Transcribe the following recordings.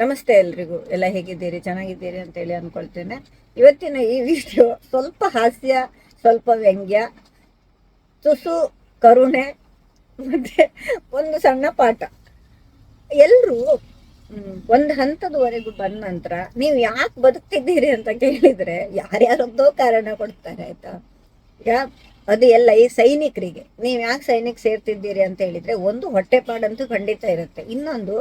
ನಮಸ್ತೆ ಎಲ್ರಿಗೂ. ಎಲ್ಲ ಹೇಗಿದ್ದೀರಿ? ಚೆನ್ನಾಗಿದ್ದೀರಿ ಅಂತೇಳಿ ಅನ್ಕೊಳ್ತೇನೆ. ಇವತ್ತಿನ ಈ ವಿಡಿಯೋ ಸ್ವಲ್ಪ ಹಾಸ್ಯ, ಸ್ವಲ್ಪ ವ್ಯಂಗ್ಯ, ತುಸು, ಕರುಣೆ, ಮತ್ತೆ ಒಂದು ಸಣ್ಣ ಪಾಠ. ಎಲ್ಲರೂ ಒಂದು ಹಂತದವರೆಗೂ ಬಂದ ನಂತರ ನೀವು ಯಾಕೆ ಬದುಕ್ತಿದ್ದೀರಿ ಅಂತ ಕೇಳಿದ್ರೆ ಯಾರ್ಯಾರದ್ದೋ ಕಾರಣ ಕೊಡ್ತಾರೆ, ಆಯ್ತಾ? ಈಗ ಅದು ಎಲ್ಲ ಈ ಸೈನಿಕರಿಗೆ. ನೀವು ಯಾಕೆ ಸೈನಿಕ ಸೇರ್ತಿದ್ದೀರಿ ಅಂತ ಹೇಳಿದ್ರೆ ಒಂದು ಹೊಟ್ಟೆಪಾಡಂತೂ ಖಂಡಿತ ಇರುತ್ತೆ. ಇನ್ನೊಂದು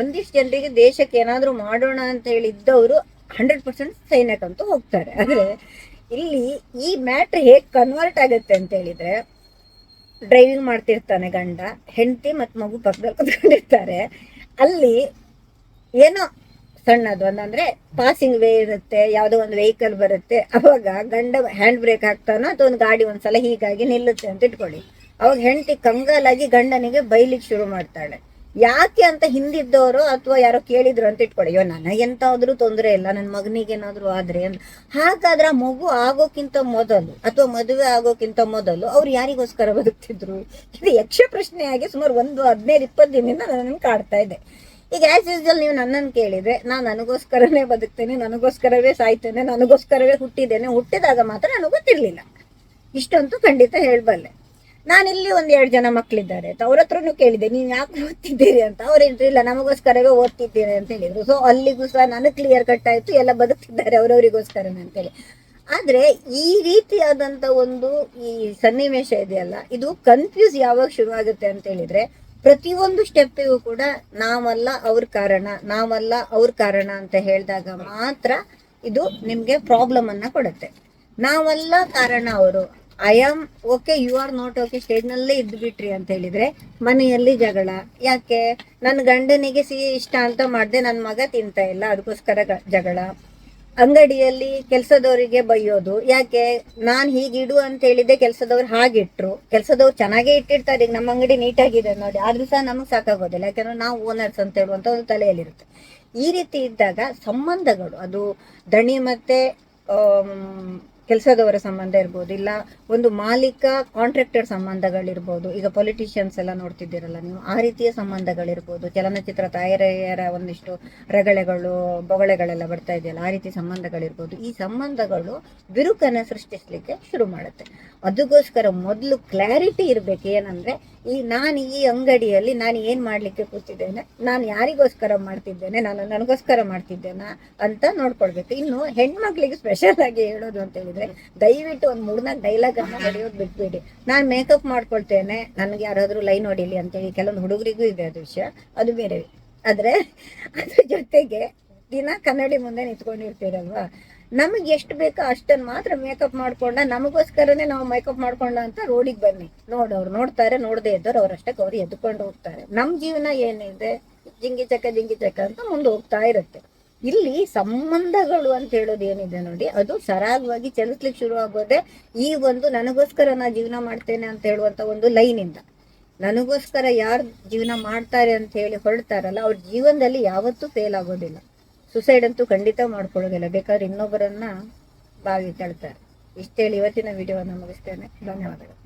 ಒಂದಿಷ್ಟು ಜನರಿಗೆ ದೇಶಕ್ಕೆ ಏನಾದರೂ ಮಾಡೋಣ ಅಂತ ಹೇಳಿ ಇದ್ದವರು ಹಂಡ್ರೆಡ್ ಪರ್ಸೆಂಟ್ ಸೈನ್ಯಕ್ಕಂತೂ ಹೋಗ್ತಾರೆ. ಆದರೆ ಇಲ್ಲಿ ಈ ಮ್ಯಾಟ್ರ್ ಹೇಗೆ ಕನ್ವರ್ಟ್ ಆಗುತ್ತೆ ಅಂತ ಹೇಳಿದ್ರೆ ಡ್ರೈವಿಂಗ್ ಮಾಡ್ತಿರ್ತಾನೆ ಗಂಡ, ಹೆಂಡತಿ ಮತ್ತು ಮಗು ಪಕ್ಕದಲ್ಲಿ ಕುತ್ಕೊಂಡಿರ್ತಾರೆ. ಅಲ್ಲಿ ಏನೋ ಸಣ್ಣದು ಒಂದಂದ್ರೆ ಪಾಸಿಂಗ್ ವೇ ಇರುತ್ತೆ, ಯಾವುದೋ ಒಂದು ವೆಹಿಕಲ್ ಬರುತ್ತೆ. ಅವಾಗ ಗಂಡ ಹ್ಯಾಂಡ್ ಬ್ರೇಕ್ ಹಾಕ್ತಾನೋ ಅಥವಾ ಒಂದು ಗಾಡಿ ಒಂದ್ಸಲ ಹೀಗಾಗಿ ನಿಲ್ಲುತ್ತೆ ಅಂತ ಇಟ್ಕೊಳ್ಳಿ. ಅವಾಗ ಹೆಂಡತಿ ಕಂಗಾಲಾಗಿ ಗಂಡನಿಗೆ ಬೈಲಿಕ್ಕೆ ಶುರು ಮಾಡ್ತಾಳೆ. ಯಾಕೆ ಅಂತ ಹಿಂದಿದ್ದವರು ಅಥವಾ ಯಾರೋ ಕೇಳಿದ್ರು ಅಂತ ಇಟ್ಕೊಳ್ಳಿ. ಅಯ್ಯೋ, ನನಗೆಂತಾದ್ರೂ ತೊಂದರೆ ಇಲ್ಲ ನನ್ನ ಮಗನಿಗೆ ಏನಾದ್ರು ಆದ್ರೆ ಅಂತ. ಹಾಗಾದ್ರೆ ಆ ಮಗು ಆಗೋಕ್ಕಿಂತ ಮೊದಲು ಅಥವಾ ಮದುವೆ ಆಗೋಕ್ಕಿಂತ ಮೊದಲು ಅವ್ರು ಯಾರಿಗೋಸ್ಕರ ಬದುಕ್ತಿದ್ರು? ಇದು ಯಕ್ಷ ಪ್ರಶ್ನೆಯಾಗಿ ಸುಮಾರು ಒಂದು ಹದಿನೈದು, ಇಪ್ಪತ್ತು ದಿನದಿಂದ ನನ್ನನ್ನು ಕಾಡ್ತಾ ಇದೆ. ಈಗ ಆಸ್ ಯೂಸ್ವಲ್ ನೀವು ನನ್ನನ್ನು ಕೇಳಿದ್ರೆ, ನಾನು ನನಗೋಸ್ಕರನೇ ಬದುಕ್ತೇನೆ, ನನಗೋಸ್ಕರವೇ ಸಾಯ್ತೇನೆ, ನನಗೋಸ್ಕರವೇ ಹುಟ್ಟಿದ್ದೇನೆ. ಹುಟ್ಟಿದಾಗ ಮಾತ್ರ ನನಗೆ ಗೊತ್ತಿರಲಿಲ್ಲ. ಇಷ್ಟಂತೂ ಖಂಡಿತ ಹೇಳಬಲ್ಲೆ. ನಾನಿಲ್ಲಿ ಒಂದ್ ಎರಡು ಜನ ಮಕ್ಕಳಿದ್ದಾರೆ ಅಂತ ಅವ್ರ ಹತ್ರನೂ ಕೇಳಿದೆ ನೀವು ಯಾಕೆ ಓದ್ತಿದ್ದೀರಿ ಅಂತ? ಅವ್ರು ಇಲ್ಲ, ನಮಗೋಸ್ಕರವೇ ಓದ್ತಿದ್ದೀರಿ ಅಂತ ಹೇಳಿದ್ರು. ಸೊ ಅಲ್ಲಿಗೂ ಸಹ ನಾನು ಕ್ಲಿಯರ್ ಕಟ್ ಆಯ್ತು, ಎಲ್ಲ ಬದುಕ್ತಿದ್ದಾರೆ ಅವ್ರವ್ರಿಗೋಸ್ಕರನೇ ಅಂತೇಳಿ ಆದ್ರೆ ಈ ರೀತಿಯಾದಂತ ಒಂದು ಈ ಸನ್ನಿವೇಶ ಇದೆಯಲ್ಲ, ಇದು ಕನ್ಫ್ಯೂಸ್ ಯಾವಾಗ ಶುರು ಆಗುತ್ತೆ ಅಂತ ಹೇಳಿದ್ರೆ, ಪ್ರತಿಯೊಂದು ಸ್ಟೆಪ್ಪಿಗೂ ಕೂಡ ನಾವಲ್ಲ ಅವ್ರ ಕಾರಣ, ನಾವಲ್ಲ ಅವ್ರ ಕಾರಣ ಅಂತ ಹೇಳಿದಾಗ ಮಾತ್ರ ಇದು ನಿಮ್ಗೆ ಪ್ರಾಬ್ಲಮ್ ಅನ್ನ ಕೊಡುತ್ತೆ. ನಾವಲ್ಲ ಕಾರಣ ಅವರು. I am okay you are not okay ಸ್ಟೇಜ್ನಲ್ಲೇ ಇದ್ದು ಬಿಟ್ರಿ ಅಂತ ಹೇಳಿದ್ರೆ ಮನೆಯಲ್ಲಿ ಜಗಳ. ಯಾಕೆ? ನನ್ನ ಗಂಡನಿಗೆ ಸಿಹಿ ಇಷ್ಟ ಅಂತ ಮಾಡಿದೆ ನನ್ನ ಮಗ ತಿಂತ ಇಲ್ಲ ಅದಕ್ಕೋಸ್ಕರ ಜಗಳ. ಅಂಗಡಿಯಲ್ಲಿ ಕೆಲಸದವರಿಗೆ ಬೈಯೋದು. ಯಾಕೆ? ನಾನು ಹೀಗಿಡು ಅಂತ ಹೇಳಿದೆ ಕೆಲಸದವ್ರು ಹಾಗಿಟ್ರು. ಕೆಲಸದವ್ರು ಚೆನ್ನಾಗೇ ಇಟ್ಟಿರ್ತಾರೆ, ಈಗ ನಮ್ಮ ಅಂಗಡಿ ನೀಟಾಗಿದೆ ನೋಡಿ, ಆದ್ರೂ ಸಹ ನಮಗೆ ಸಾಕಾಗೋದಿಲ್ಲ. ಯಾಕಂದ್ರೆ ನಾವು ಓನರ್ಸ್ ಅಂತ ಹೇಳುವಂತ ಒಂದು ತಲೆಯಲ್ಲಿರುತ್ತೆ. ಈ ರೀತಿ ಇದ್ದಾಗ ಸಂಬಂಧಗಳು, ಅದು ದಣಿ ಮತ್ತೆ ಕೆಲಸದವರ ಸಂಬಂಧ ಇರ್ಬೋದು, ಇಲ್ಲ ಒಂದು ಮಾಲೀಕ ಕಾಂಟ್ರಾಕ್ಟರ್ ಸಂಬಂಧಗಳಿರ್ಬೋದು. ಈಗ ಪೊಲಿಟಿಷಿಯನ್ಸ್ ಎಲ್ಲ ನೋಡ್ತಿದ್ದೀರಲ್ಲ ನೀವು, ಆ ರೀತಿಯ ಸಂಬಂಧಗಳಿರ್ಬೋದು. ಚಲನಚಿತ್ರ ತಯಾರಿಯರ ಒಂದಿಷ್ಟು ರಗಳೆಗಳು, ಬೊಗಳೆಗಳೆಲ್ಲ ಬರ್ತಾ ಇದೆಯಲ್ಲ, ಆ ರೀತಿ ಸಂಬಂಧಗಳಿರ್ಬೋದು. ಈ ಸಂಬಂಧಗಳು ಬಿರುಕನ್ನು ಸೃಷ್ಟಿಸಲಿಕ್ಕೆ ಶುರು ಮಾಡುತ್ತೆ. ಅದಕ್ಕೋಸ್ಕರ ಮೊದಲು ಕ್ಲಾರಿಟಿ ಇರಬೇಕು. ಏನಂದ್ರೆ ಈ ನಾನು ಈ ಅಂಗಡಿಯಲ್ಲಿ ನಾನು ಏನ್ ಮಾಡ್ಲಿಕ್ಕೆ ಕೂತಿದ್ದೇನೆ? ನಾನು ಯಾರಿಗೋಸ್ಕರ ಮಾಡ್ತಿದ್ದೇನೆ? ನಾನು ನನಗೋಸ್ಕರ ಮಾಡ್ತಿದ್ದೇನಾ ಅಂತ ನೋಡ್ಕೊಳ್ಬೇಕು. ಇನ್ನು ಹೆಣ್ಮಕ್ಳಿಗೆ ಸ್ಪೆಷಲ್ ಆಗಿ ಹೇಳೋದು ಅಂತ ಹೇಳಿದ್ರೆ ದಯವಿಟ್ಟು ಒಂದು ಮೂರ್ನಾಲ್ಕು ಡೈಲಾಗ್ ಅನ್ನು ನಡೆಯೋದು ಬಿಟ್ಬಿಡಿ. ನಾನು ಮೇಕಪ್ ಮಾಡ್ಕೊಳ್ತೇನೆ. ನನಗೆ ಯಾರಾದರೂ ಲೈನ್ ಹೊಡಿಲಿ ಅಂತೇಳಿ ಕೆಲವೊಂದು ಹುಡುಗರಿಗೂ ಇದೆ ಅದು ವಿಷಯ ಅದು ಬೇರೆ. ಆದ್ರೆ ಅದ್ರ ಜೊತೆಗೆ ದಿನ ಕನ್ನಡಿ ಮುಂದೆ ನಿಂತ್ಕೊಂಡಿರ್ತೀರಲ್ವಾ? ನಮಗೆ ಎಷ್ಟು ಬೇಕೋ ಅಷ್ಟನ್ನು ಮಾತ್ರ ಮೇಕಪ್ ಮಾಡ್ಕೊಂಡ, ನಮಗೋಸ್ಕರನೇ ನಾವು ಮೇಕಪ್ ಮಾಡ್ಕೊಂಡ ಅಂತ ರೋಡಿಗೆ ಬನ್ನಿ. ನೋಡೋರು ನೋಡ್ತಾರೆ, ನೋಡದೆ ಇದ್ದವ್ರು ಅವ್ರಷ್ಟಕ್ಕೆ ಅವ್ರು ಎದ್ಕೊಂಡು ಹೋಗ್ತಾರೆ. ನಮ್ಮ ಜೀವನ ಏನಿದೆ? ಜಿಂಗಿ ಚಕ್ಕ ಜಿಂಗಿ ಚಕ್ಕ ಅಂತ ಮುಂದೆ ಹೋಗ್ತಾ ಇರುತ್ತೆ. ಇಲ್ಲಿ ಸಂಬಂಧಗಳು ಅಂತ ಹೇಳೋದು ಏನಿದೆ ನೋಡಿ, ಅದು ಸರಾಗವಾಗಿ ಚಲಿಸ್ಲಿಕ್ಕೆ ಶುರು ಆಗೋದೆ, ಈ ಒಂದು ನನಗೋಸ್ಕರ ನಾ ಜೀವನ ಮಾಡ್ತೇನೆ ಅಂತ ಹೇಳುವಂತ ಒಂದು ಲೈನಿಂದ ನನಗೋಸ್ಕರ ಯಾರು ಜೀವನ ಮಾಡ್ತಾರೆ ಅಂತ ಹೇಳಿ ಹೊರಡ್ತಾರಲ್ಲ, ಅವ್ರ ಜೀವನದಲ್ಲಿ ಯಾವತ್ತೂ ಫೇಲ್ ಆಗೋದಿಲ್ಲ. ಸುಸೈಡ್ ಅಂತೂ ಖಂಡಿತ ಮಾಡ್ಕೊಳ್ಳೋದಿಲ್ಲ. ಬೇಕಾದ್ರೆ ಇನ್ನೊಬ್ಬರನ್ನ ಬಾವಿ ತಳ್ತಾರೆ. ಇಷ್ಟೇಳಿ ಇವತ್ತಿನ ವಿಡಿಯೋವನ್ನು ಮುಗಿಸ್ತೇನೆ. ಧನ್ಯವಾದಗಳು.